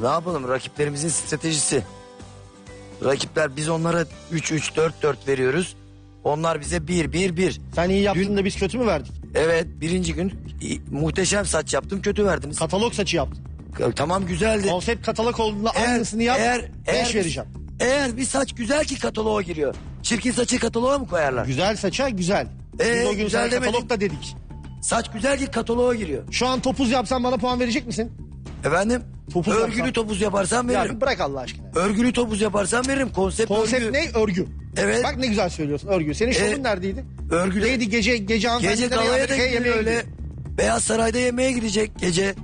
Ne yapalım rakiplerimizin stratejisi. Rakipler biz onlara 3-3-4-4 veriyoruz. Onlar bize 1-1-1. Sen iyi yaptın Dün- da biz kötü mü verdik? Evet birinci gün i- muhteşem saç yaptım kötü verdiniz. Katalog saçı yaptın. tamam güzeldi. Konsept katalog olduğunda aynısını yap. eğer- 5 eğer- vereceğim. Eğer bir saç güzel ki kataloğa giriyor. Çirkin saçı kataloğa mı koyarlar? Güzel saça güzel. Biz Ee, o gün güzel sana demedik. katalog da dedik. Saç güzel ki kataloğa giriyor. Şu an topuz yapsan bana puan verecek misin? Efendim? Topuz örgülü yapsam. topuz yaparsam Ya veririm. bir bırak Allah aşkına. Örgülü topuz yaparsam veririm. Konsept, Konsept örgü. ne? Örgü. Evet. Bak ne güzel söylüyorsun örgü. Senin şovun Ee, neredeydi? Örgülü. Neydi gece gece Gece galaya da gidiyor öyle. gidiyor. Beyaz Saray'da yemeğe gidecek gece.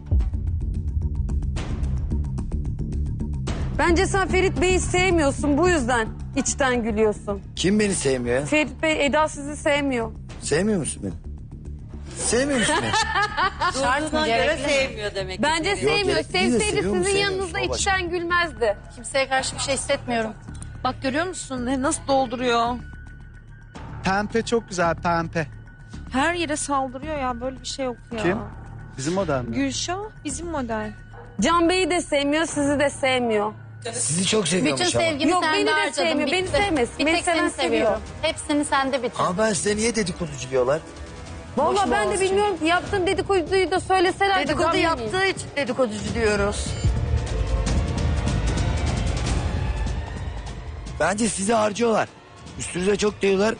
Bence sen Ferit Bey'i sevmiyorsun bu yüzden içten gülüyorsun. Kim beni sevmiyor ya? Ferit Bey Eda sizi sevmiyor. Sevmiyor musun beni? Sevmiyor musun beni? Şartına göre sevmiyor demek ki. Bence sevmiyor. gerek Sevseydi seviyor mu, sizin sevmiyor mu? yanınızda O başka. içten gülmezdi. Kimseye karşı bir şey hissetmiyorum. Bak görüyor musun Ne- nasıl dolduruyor? Pembe çok güzel pembe. Her yere saldırıyor ya böyle bir şey yok ya. Kim? Bizim model mi? Gülşah bizim model. Can Bey'i de sevmiyor, sizi de sevmiyor. Sizi çok seviyormuş Bütün ama. sevgimi Yok, sende beni de harcadım. sevmiyor, beni sevmesin. Bir Beni tek seni seven seviyorum. seviyor. Hepsini sende bitir. Ama ben size niye dedikoducu diyorlar? Vallahi ben de bilmiyorum ki yaptığım dedikoduyu da söyleselerdi. Dedikodu yaptığı için dedikoducu diyoruz. Bence sizi harcıyorlar. Üstünüze çok diyorlar.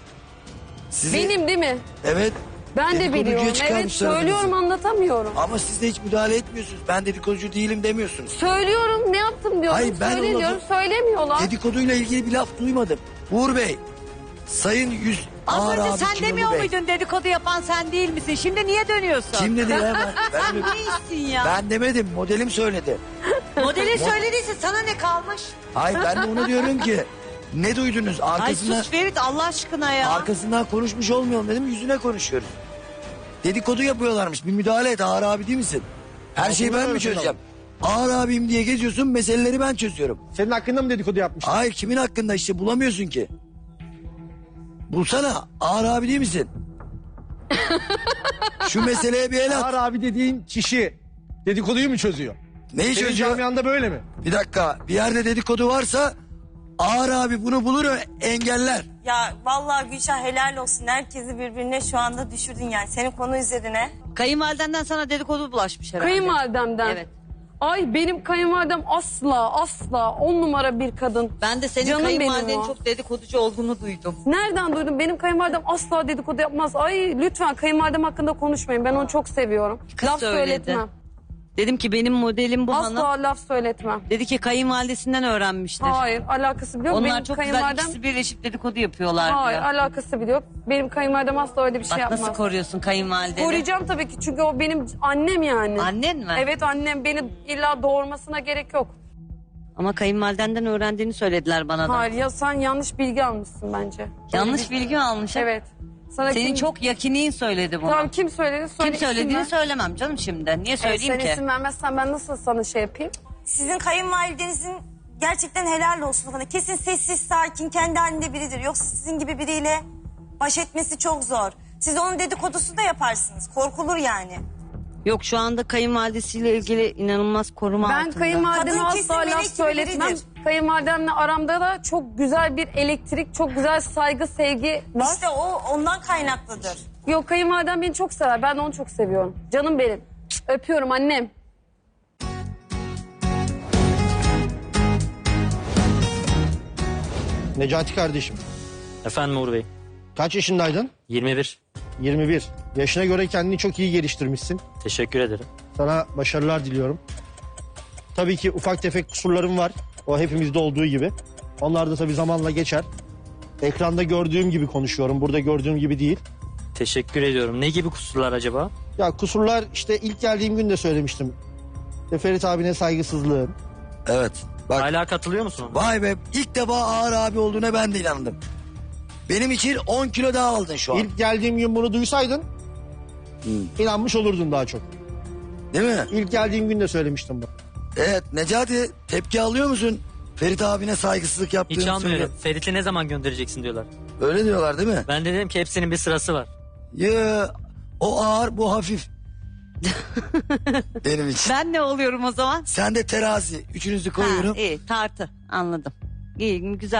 Sizi, Benim değil mi? Evet. Ben de biliyorum. Evet söylüyorum anlatamıyorum. Ama siz de hiç müdahale etmiyorsunuz. Ben dedikoducu değilim demiyorsunuz. Söylüyorum ne yaptım diyorum. Hayır, ben Söyle o diyorum lafı- söylemiyorlar. Dedikoduyla ilgili bir laf duymadım. Uğur Bey, Sayın Yüz Az Ağır önce abi sen Kilolu demiyor Bey. muydun dedikodu yapan sen değil misin? Şimdi niye dönüyorsun? Kim dedi ya ben? Ben, Neysin ya? ben demedim, modelim söyledi. Modelin söylediyse sana ne kalmış? Hayır ben de ona diyorum ki ne duydunuz Ay sus Ferit Allah aşkına ya. arkasından konuşmuş olmayalım dedim yüzüne konuşuyoruz. Dedikodu yapıyorlarmış bir müdahale et Ağır abi değil misin? Her şeyi ben mi çözeceğim? Ağır abim diye geziyorsun meseleleri ben çözüyorum. Senin hakkında mı dedikodu yapmışlar? Hayır kimin hakkında işte bulamıyorsun ki. Bulsana Ağır abi değil misin? Şu meseleye bir el at. Ağır abi dediğin kişi dedikoduyu mu çözüyor? Neyi Senin çözüyor? camianda böyle mi? Bir dakika bir yerde dedikodu varsa Ağır abi bunu bulur engeller. Ya vallahi Gülşah helal olsun. Herkesi birbirine şu anda düşürdün yani. Senin konu üzerine. Kayınvalidenden sana dedikodu bulaşmış herhalde. Kayınvalidemden. Evet. Ay benim kayınvalidem asla asla on numara bir kadın. Ben de senin Canım benim kayınvalidenin o. çok dedikoducu olduğunu duydum. Nereden duydun? Benim kayınvalidem asla dedikodu yapmaz. Ay lütfen kayınvalidem hakkında konuşmayın. Ben onu çok seviyorum. Kız laf söyledi. söyletmem. Dedim ki benim modelim bu Asla hanım. laf söyletmem. Dedi ki kayınvalidesinden öğrenmiştir. Hayır alakası bile yok. Onlar benim çok güzel kayınvalidem... ikisi birleşip dedikodu yapıyorlar Hayır diyor. alakası bile yok. Benim kayınvalidem asla öyle bir şey Bak yapmaz. nasıl koruyorsun kayınvalideni. Koruyacağım tabii ki çünkü o benim annem yani. Annen mi? Evet annem beni illa doğurmasına gerek yok. Ama kayınvalidenden öğrendiğini söylediler bana da. Hayır ya sen yanlış bilgi almışsın bence. Yanlış bilgi almış. Evet. Sana Senin kim, çok yakinin söyledi bunu. Tamam kim söyledi? Söyle Kim isim söylediğini ver. söylemem canım şimdi. Niye Evet, söyleyeyim sen ki? isim vermezsen ben nasıl sana şey yapayım? Sizin kayınvalidenizin gerçekten helal olsun. o konuda. Kesin sessiz, sakin, kendi halinde biridir. Yoksa sizin gibi biriyle baş etmesi çok zor. Siz onun dedikodusu da yaparsınız. Korkulur yani. Yok şu anda kayınvalidesiyle ilgili inanılmaz koruma Ben altında. kayınvalideme Kadın kesin asla melek laf söyletmem. Kayınvalidemle aramda da çok güzel bir elektrik, çok güzel saygı, sevgi var. İşte o ondan kaynaklıdır. Yok kayınvalidem beni çok sever. Ben de onu çok seviyorum. Canım benim. Öpüyorum annem. Necati kardeşim. Efendim Uğur Bey. Kaç yaşındaydın? 21. 21. Yaşına göre kendini çok iyi geliştirmişsin. Teşekkür ederim. Sana başarılar diliyorum. Tabii ki ufak tefek kusurlarım var. O hepimizde olduğu gibi. Onlar da tabii zamanla geçer. Ekranda gördüğüm gibi konuşuyorum. Burada gördüğüm gibi değil. Teşekkür ediyorum. Ne gibi kusurlar acaba? Ya kusurlar işte ilk geldiğim gün de söylemiştim. İşte Ferit abine saygısızlığın. Evet. Bak Hala katılıyor musun? vay be ilk defa Ağır abi olduğuna ben de inandım. Benim için 10 kilo daha aldın şu an. İlk geldiğim gün bunu duysaydın inanmış olurdun daha çok. Değil mi? İlk geldiğim gün de söylemiştim bunu. Evet Necati tepki alıyor musun? Ferit abine saygısızlık yaptığını Hiç almıyorum. söyle. Ferit'i ne zaman göndereceksin diyorlar. Öyle diyorlar değil mi? Ben de dedim ki hepsinin bir sırası var. Ya o ağır bu hafif. Benim için. Ben ne oluyorum o zaman? Sen de terazi. Üçünüzü koyuyorum. Ha, iyi tartı anladım. İyi güzel